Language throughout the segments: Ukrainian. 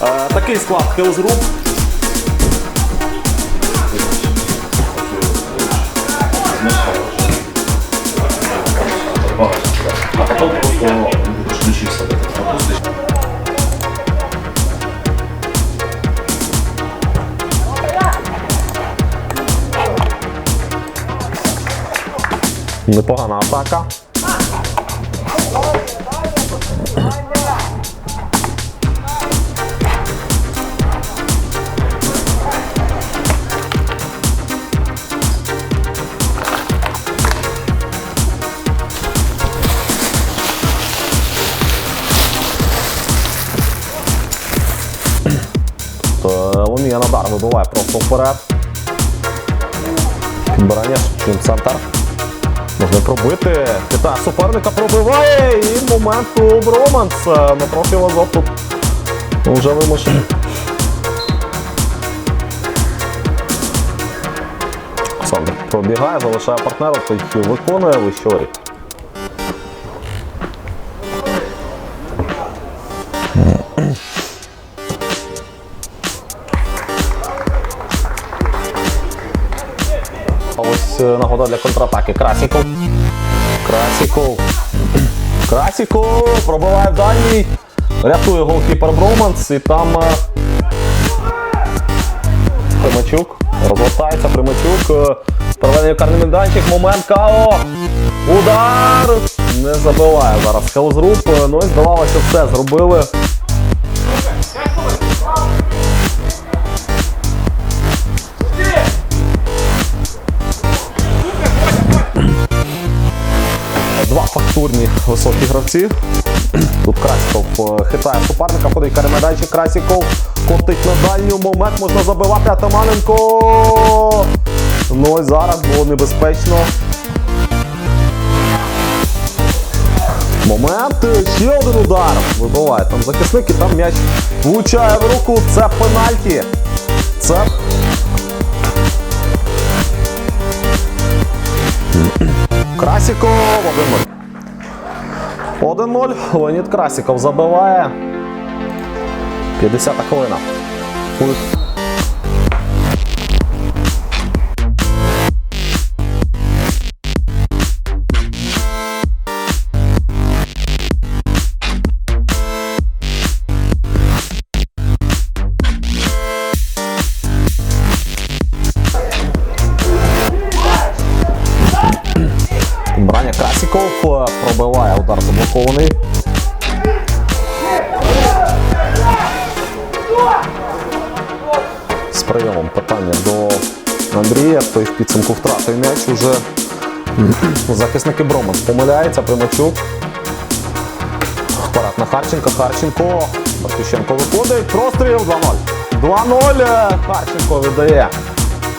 Такий склад Хелс Груп. А потом просто включился в этот пропуск. Непогана атака. Е, Лумія вибиває просто вперед. Чим центр. Можна пробити. Китай суперника пробиває і момент у Броманс. Дмитро Філозоф тут вже вимушений. Олександр пробігає, залишає партнера, той виконує вищорі. Ось е, нагода для контратаки. Красіков. Красіков. Красіков пробиває в дальній. Рятує голкіпер Броманс і там е, Примачук. Розвертається Примачук. е, Проведення карний майданчик. Момент КАО. Удар! Не забиває зараз Хелзруп. Ну і здавалося, все зробили. Два високі гравці. Тут Красіков е, хитає суперника, ходить каремедайчик Красіков, котить на дальню момент, можна забивати Атаманенко. Ну і зараз було небезпечно. Момент, ще один удар. Вибиває там захисник і там м'яч влучає в руку. Це пенальті. Це Красіков 1-0. 1-0. Леонід Красіков забиває. 50-та хвилина. Удар. З прийомом питання до Андрія. Той в підсумку втратив м'яч уже. Захисники Броман помиляється, Примачук. Вперед на Харченка. Харченко. Батющенко виходить. Простріл 2-0. 2-0. е, Харченко віддає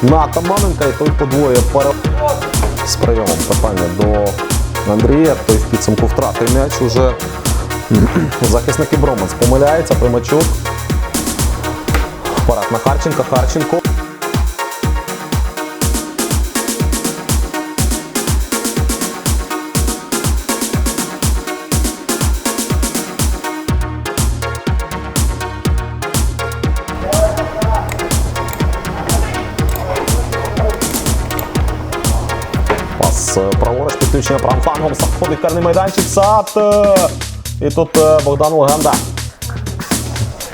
на Таманенка і той подвоює перед з прийомом питання до Андрія. Той в підсумку втратив м'яч уже. Захисники Броманс помиляється, Примачук. Парад на Харченка. Харченко. Пас праворуч, підключення правим флангом, Сад входить карний майданчик, сад. І тут е, Богдан Легенда.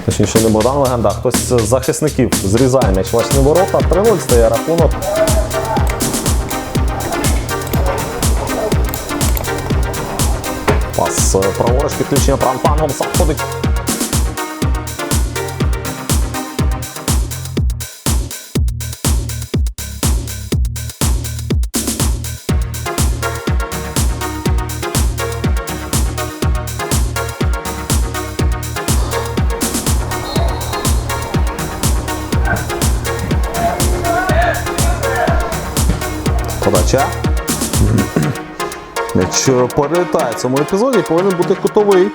Точніше, не Богдан Легенда, хтось з захисників зрізає м'яч власні ворота. 3-0 стає рахунок. Пас е, праворуч, підключення правим флангом, Сад Подача. М'яч е, перелітає в цьому епізоді, повинен бути кутовий.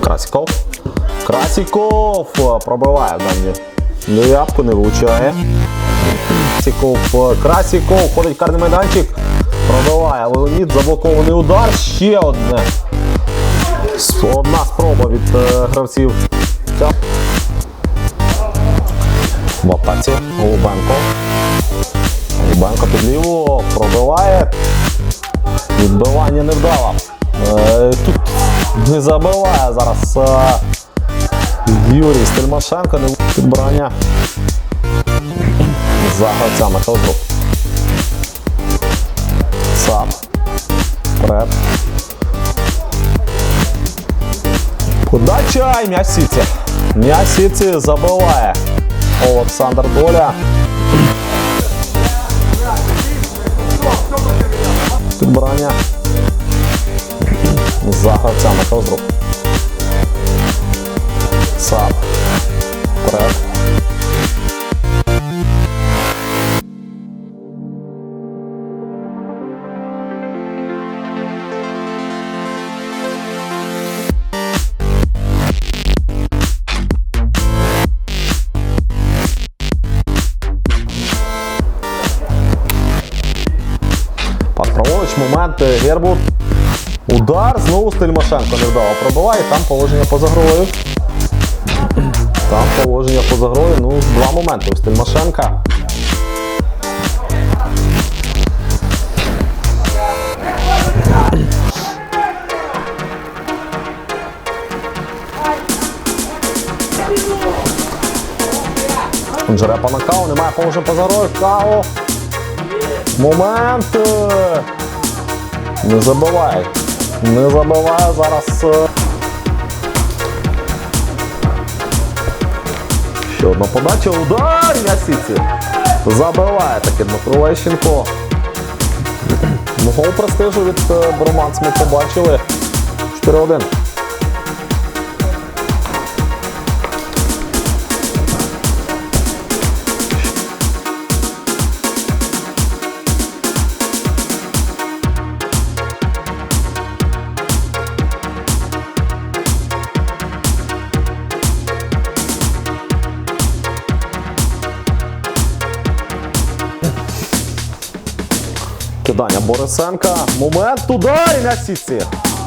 Красіков. Красіков е, пробиває дані. Неявку не влучає. Красіков, е, Красіков, ходить карний майданчик. Пробиває Леонід, заблокований удар. Ще одне. Одна спроба від е, гравців. В атаці Голубенко. Голубенко під ліву пробиває. Відбивання не вдало. Е, тут не забиває зараз е, Юрій Стельмашенко. Не підбирання за гравцями Хелдрук. Сам. Вперед. Подача і м'яч сіці. М'яч сіці забиває Олександр Доля. Підбирання за гравцями Хелдрук. Сам. Вперед. Момент, е, Гербут. Удар, знову Стельмашенко не вдало пробиває, там положення поза грою. Там положення поза грою. Ну, два моменти у Стельмашенка. Джерепа на каву, немає положення поза грою. Као. Момент. Не забувай. Не забувай зараз. е. Ще одна подача. Удар М'ясіці. Забиває таки Дмитро Лещенко. Ну, гол престижу від е, ми побачили. 4-1. Кидання Борисенка. Момент удар на сітці.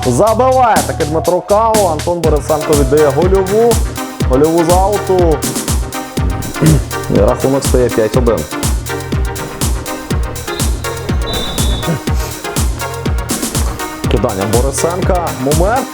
Забиває таки Дмитро Као. Антон Борисенко віддає гольову. Гольову з ауту. І рахунок стає 5-1. Кидання Борисенка. Момент.